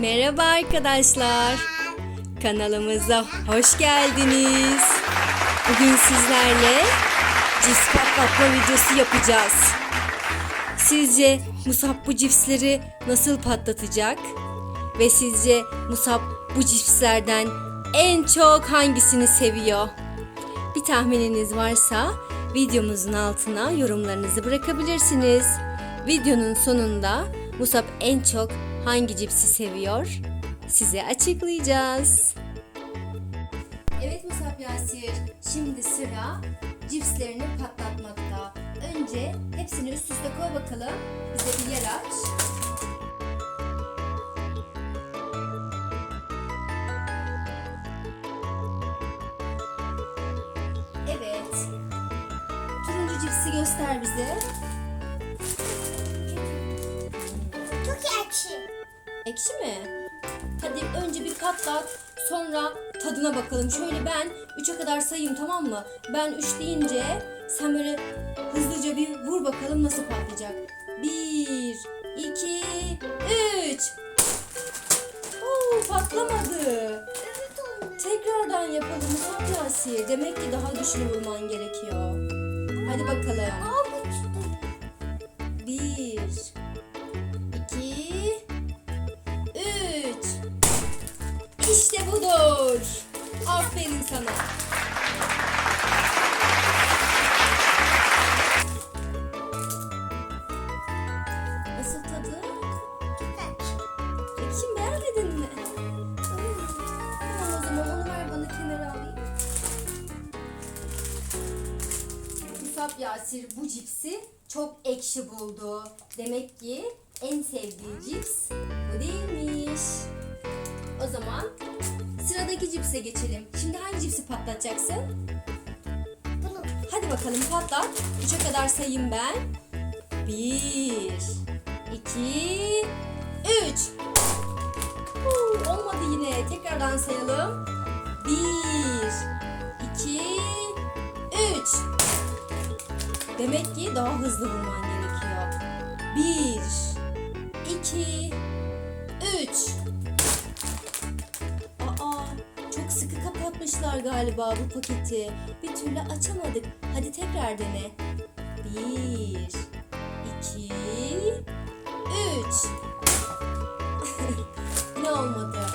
Merhaba arkadaşlar. Kanalımıza hoş geldiniz. Bugün sizlerle cips patlatma videosu yapacağız. Sizce Musab bu cipsleri nasıl patlatacak? Ve sizce Musab bu cipslerden en çok hangisini seviyor? Bir tahmininiz varsa videomuzun altına yorumlarınızı bırakabilirsiniz. Videonun sonunda Musab en çok hangi cipsi seviyor? Size açıklayacağız. Evet Musab Yasir, şimdi sıra cipslerini patlatmakta. Önce hepsini üst üste koy bakalım. Bize bir yer aç. Evet. Turuncu cipsi göster bize. Ekşi. Ekşi mi? Hadi önce bir katlat, sonra tadına bakalım. Şöyle ben 3'e kadar sayayım tamam mı? Ben 3 deyince sen böyle hızlıca bir vur bakalım nasıl patlayacak. 1, 2, 3. Oo, patlamadı. Tekrardan yapalım Yasir. Demek ki daha güçlü vurman gerekiyor. Hadi bakalım. Aa İşte budur. Aferin sana. Nasıl tadı? Ekşi mi, beğenmedin mi? Tamam o zaman onu ver bana kenara alayım. Musab Yasir bu cipsi çok ekşi buldu. Demek ki en sevdiği cips bu değilmiş. O zaman sıradaki cipse geçelim. Şimdi hangi cipsi patlatacaksın? Bunu. Hadi bakalım patlat. Üçe kadar sayayım ben. Bir, iki, üç. Huu, olmadı yine. Tekrardan sayalım. Bir, iki, üç. Demek ki daha hızlı vurman gerekiyor. Bir, iki, üç. Kapatmışlar galiba bu paketi. Bir türlü açamadık. Hadi tekrar dene. Bir, iki, üç. ne olmadı?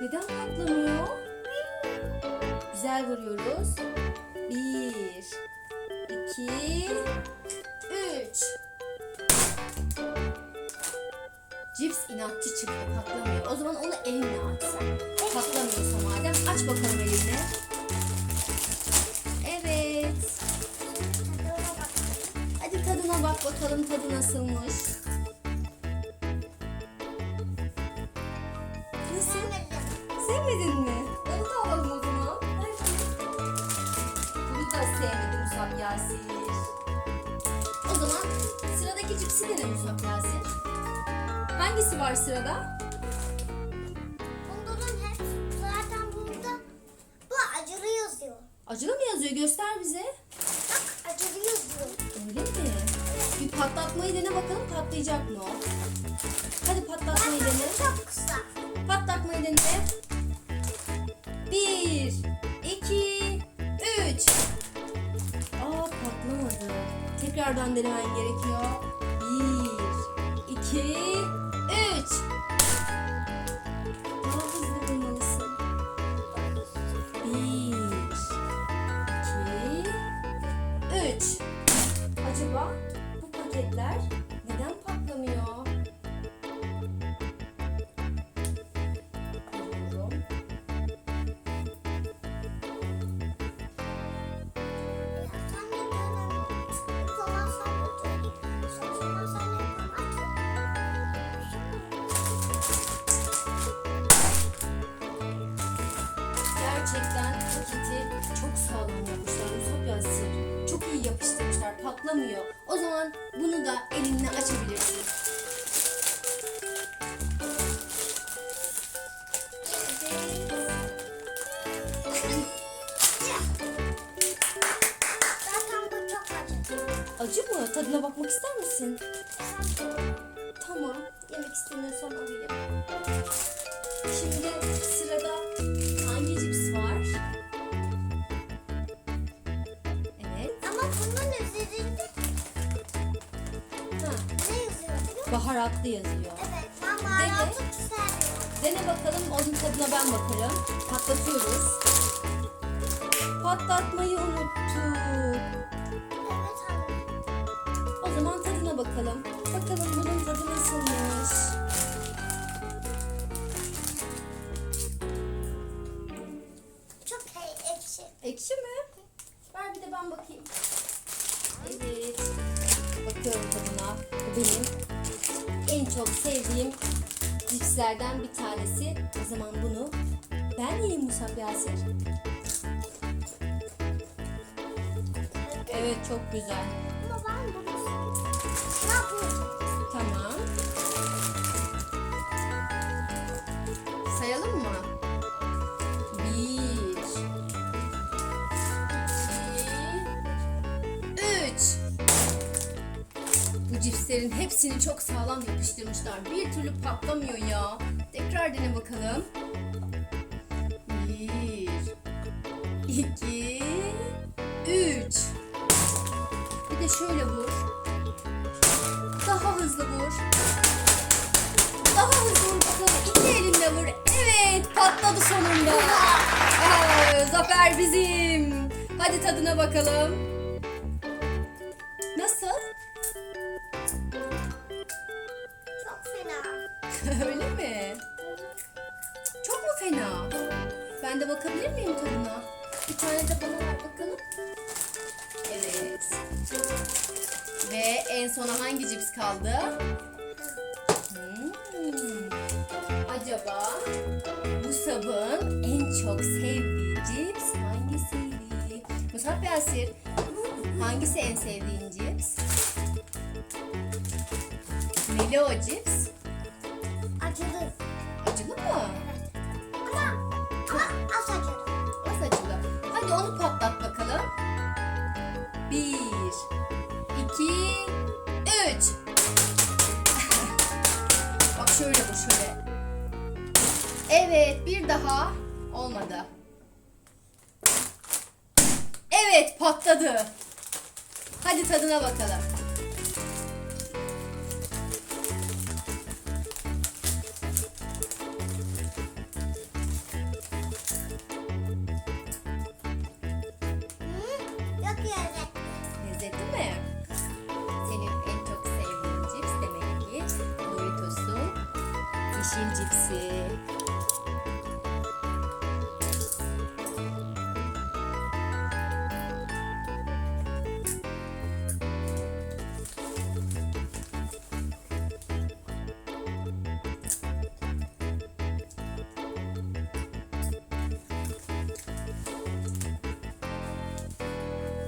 Neden patlamıyor? Güzel vuruyoruz. Bir, iki, üç. Cips inatçı çıktı patlamıyor. O zaman onu elinle açsan. Patlamıyorsa madem aç bakalım elini. Evet. Hadi tadına bak bakalım tadı nasılmış. Sevmedin mi? Onu da alalım o zaman. Ver. Bunu da sevmedim Musab Yasir. O zaman sıradaki cipsi dene Musab Yasir. Hangisi var sırada? Bunların hepsi zaten burada. Bu acılı yazıyor. Acılı mı yazıyor? Göster bize. Bak acılı yazıyor. Öyle mi? Bir patlatmayı dene bakalım patlayacak mı o? Tekrardan denemen gerekiyor. Zaman bunu da elinle açabilirsin. Acı mı? Tadına bakmak ister misin? Tamam. Yemek istemiyorsan alayım. Şimdi baharatlı yazıyor. Evet ben baharatı sevmiyorum. Dene bakalım. Onun tadına ben bakarım. Patlatıyoruz. Patlatmayı unuttuk. Evet anne. O zaman tadına bakalım. Bakalım bunun tadı nasılmış. Çok ekşi. Ekşi mi? Ver bir de ben bakayım. Evet. Bakıyorum tadına. Bu benim en çok sevdiğim cipslerden bir tanesi. O zaman bunu ben yiyeyim Musab Yasir. Evet çok güzel. Hepsini çok sağlam yapıştırmışlar. Bir türlü patlamıyor ya. Tekrar dene bakalım. Bir, iki, üç. Bir de şöyle vur. Daha hızlı vur. Daha hızlı vur bakalım. İki elinle vur. Evet patladı sonunda. Aa, zafer bizim. Hadi tadına bakalım. En sona hangi cips kaldı? Hmm. Acaba bu sabun en çok sevdiği cips hangisiydi? Musab Yasir, hangisi en sevdiğin cips? Neli o cips? Acılı. Acılı mı? Ama, ama az acılı. Acılı? Hadi onu patlat bakalım. Bir, iki, üç. Bak şöyle bu şöyle. Evet bir daha. Olmadı. Evet patladı. Hadi tadına bakalım. Yok yiyecek. Lezzetli mi? Yeşil cipsi.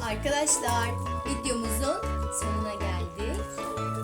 Arkadaşlar videomuzun sonuna geldik.